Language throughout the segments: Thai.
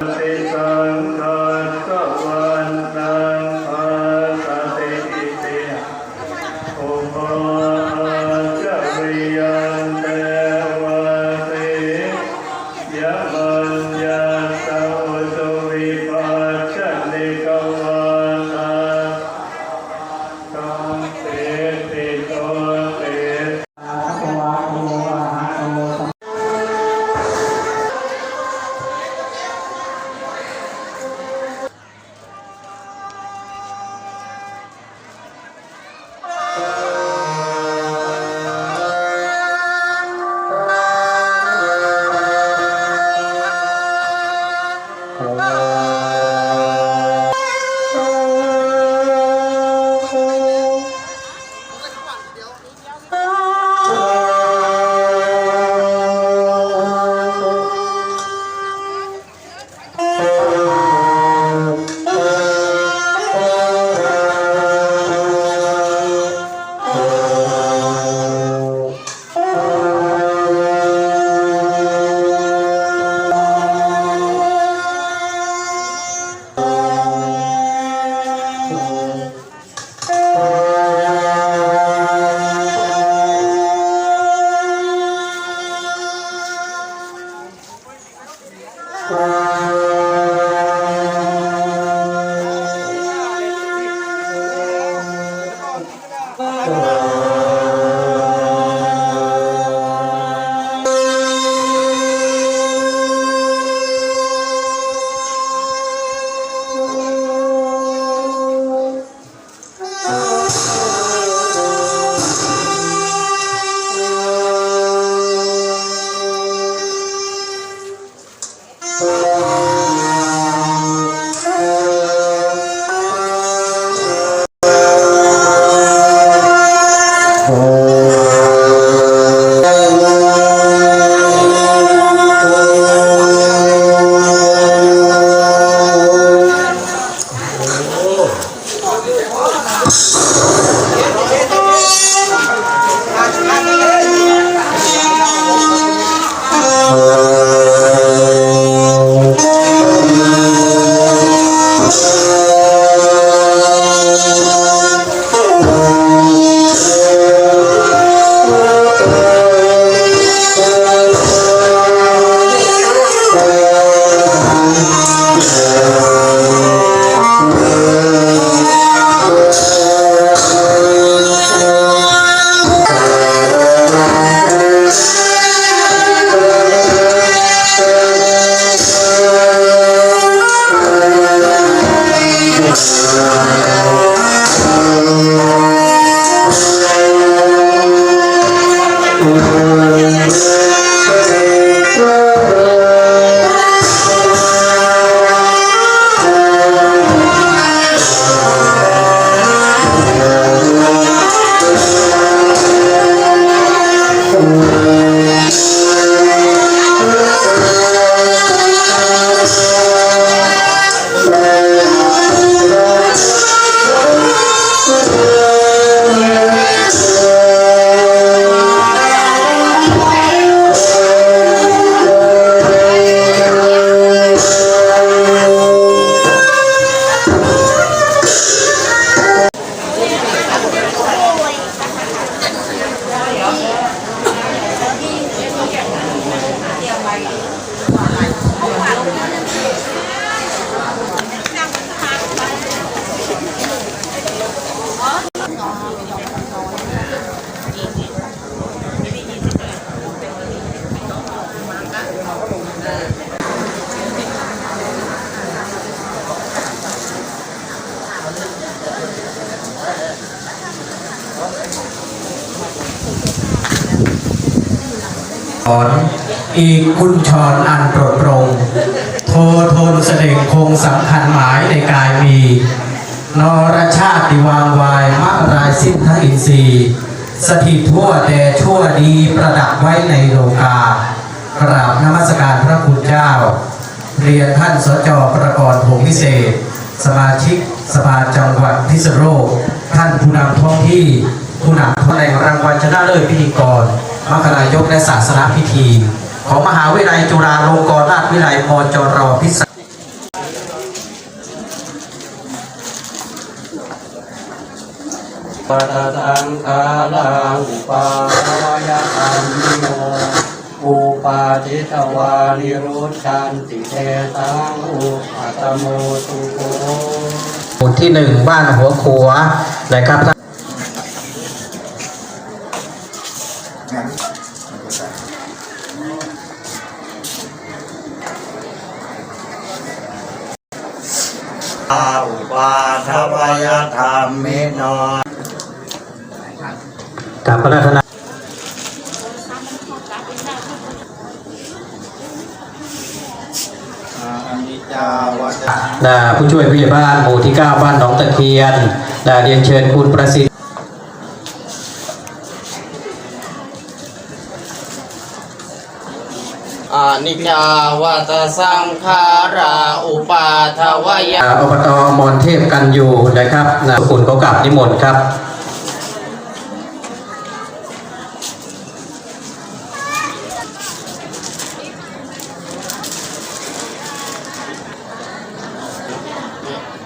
ติ อีกคุณชรอันโปรดปรง โททนเสด็จคงสำคัญหมายในกายมี นรชาติวางวายมะรายสิ้นทั้งอินทรีย์สถิตทั่วแต่ชั่วดีประดับไว้ในโลกากราบนมัสการพระคุณเจ้า เรียนท่านสจประกรณ์พงษ์พิเศษ สมาชิกสภาจังหวัดพิษณุโลกท่านผู้นำท้องที่ผู้นำในรางวัลชนะเลิศพิธีกรมรรคนายกและศาสนพิธี ของมหาวิทยาลัยจุฬาลงกรณราชวิทยาลัยมจรพิศปะทังคาลังอุปายะอันโมอุปาทิตวานิรุชันติเตตังอุปัตโมตุโกที่หนึ่งบ้านหัวขัวนะครับ อุปาทวยธรรมมิโนกับพระราชนาอนิจจาวัฏดาผู้ช่วยผู้ใหญ่บ้านหมู่ที่ 9 บ้านหนองตะเคียนดาเรียนเชิญคุณประสิทธิ์ อานิจจาวัตสังขาราอุปาทวยะอ่าอบตมอนเทพกันอยู่นะครับนะคุณเขากลับนิมนต์ครับ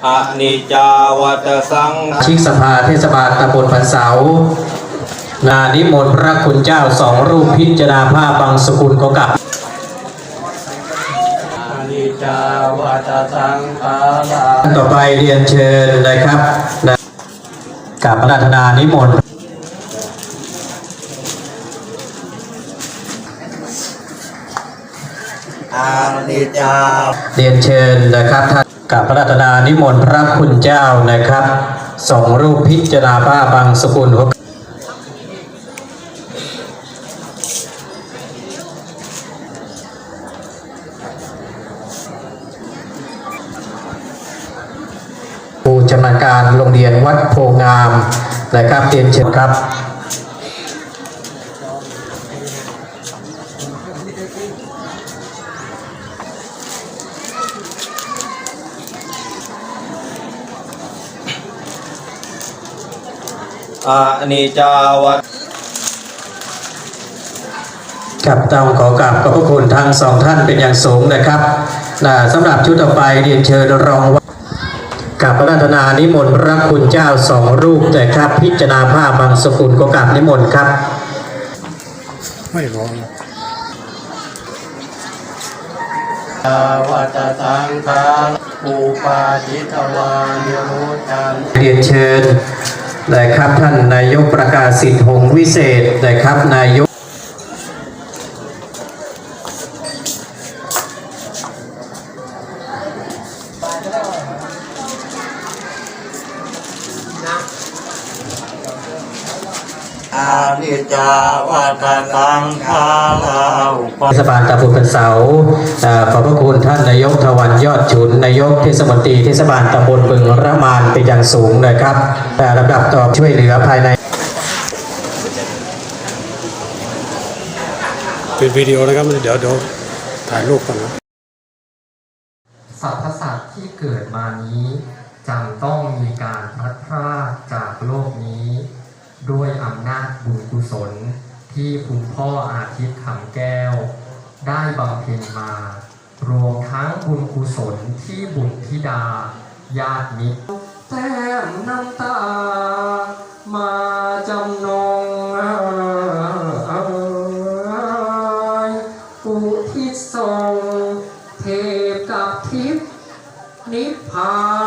อานิจจาวัตสังชิกสภาเทศบาลตำบลพันเสานานิมนต์พระคุณเจ้าสองรูปพิจารณาภาพบางสกุลเขากลับอานิจจาวั ตสังขาราต่อไปเรียนเชิญนะครับนะกับพระราชนานิมนต์อานิจจาเรียนเชิญนะครับท่านกับพระราชนานิมนต์พระคุณเจ้านะครับสองรูปพิจารณาภาพบางสกุลเขาผู้ นาญการโรงเรียนวัดโพงามนะครับเรียนเชิญครับอานิจจาวัตครับต้องขอกราบขอบพระคุณทั้งสองท่านเป็นอย่างสูงนะครับนะสำหรับชุดต่อไปเรียนเชิญรองว่า กับพระราชนานิมนต์พระคุณเจ้าสองรูปแต่ครับ พิจารณาภาพบางสกุลก็กราบนิมนต์ครับวัตสังขาอุปาทิตวานิรุตชันเรียนเชิญนะครับท่านนายกประกาศสิทธิ์หงวิเศษนะครับนายก อานิจจาวัฏสังขาราอุปาเทศบาลตำบลพันเสาเอ่อขอบพระคุณท่านนายกทวันยอดฉุนนายกเทศมนตรีเทศบาลตำบลบึงระมานเป็นอย่างสูงนะครับแต่ลำดับต่อช่วยเหลือภายใน เป็นวิดีโอนะครับเดี๋ยวเดี๋ยวถ่ายรูปก่อนนะสรรพสัตว์ที่เกิดมานี้จำต้องมีการพลัดพรากจากโลกนี้ ด้วยอำนาจบุญกุศลที่คุณพ่ออาทิตย์ขำแก้ว ได้บำเพ็ญมา รวมทั้งบุญกุศลที่บุตรธิดา ญาติมิตรแต้มน้ำตา มาจำนงอุทิศส่งเทพกับทิพนิพพาน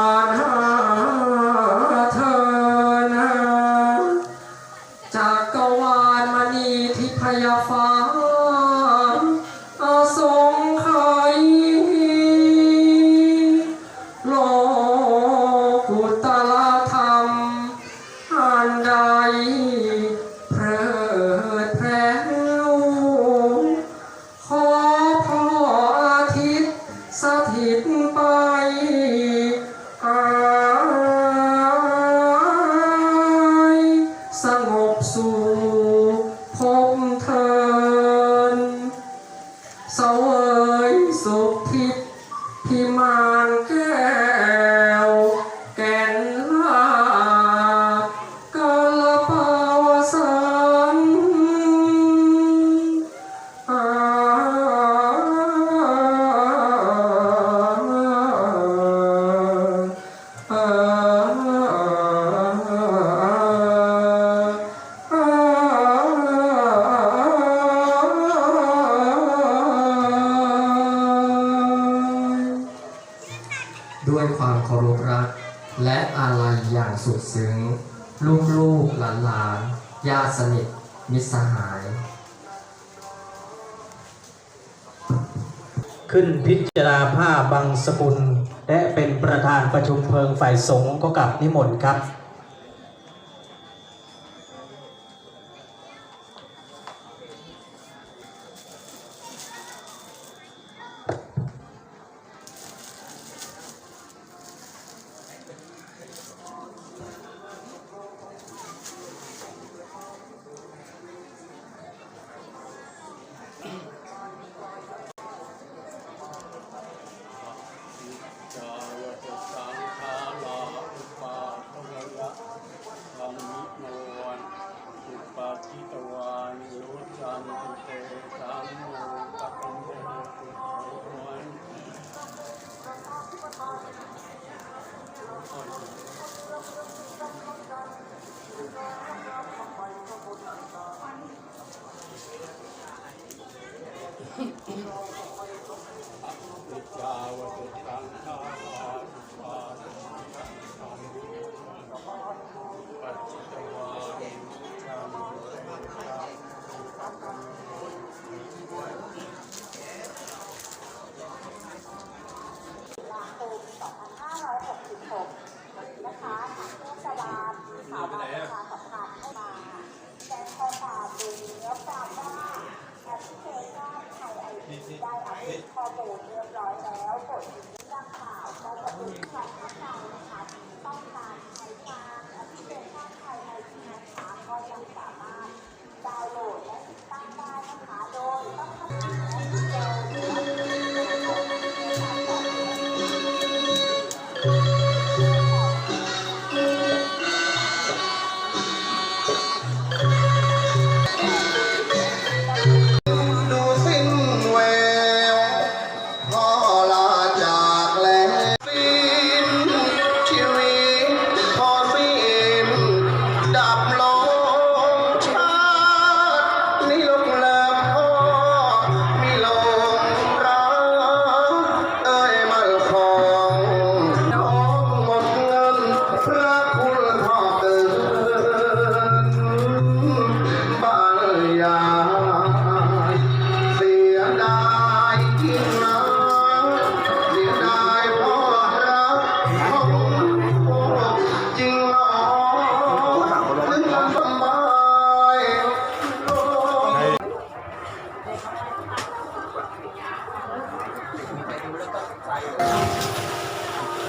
ด้วยความเคารพรัก และอาลัยอย่างสุดซึ้ง ลูกลูกหลานหลานญาติสนิท มิตรสหาย ขึ้นพิจารณาผ้าบังสกุล และเป็นประธานประชุมเพลิงฝ่ายสงฆ์ก็กลับนิมนต์ครับ ได้รับข้อมูลเรียบร้อยแล้วกดลิงก์ดังกล่าวก็จะเป็นการทักทายนะคะต้องการใช้งานแอปพลิเคชันไทยไอทีนะคะก็ยังสามารถดาวน์โหลดและ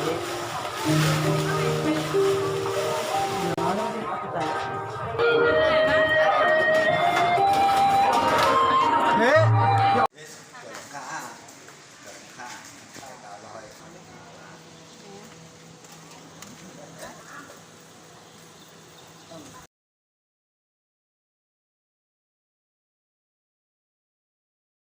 เ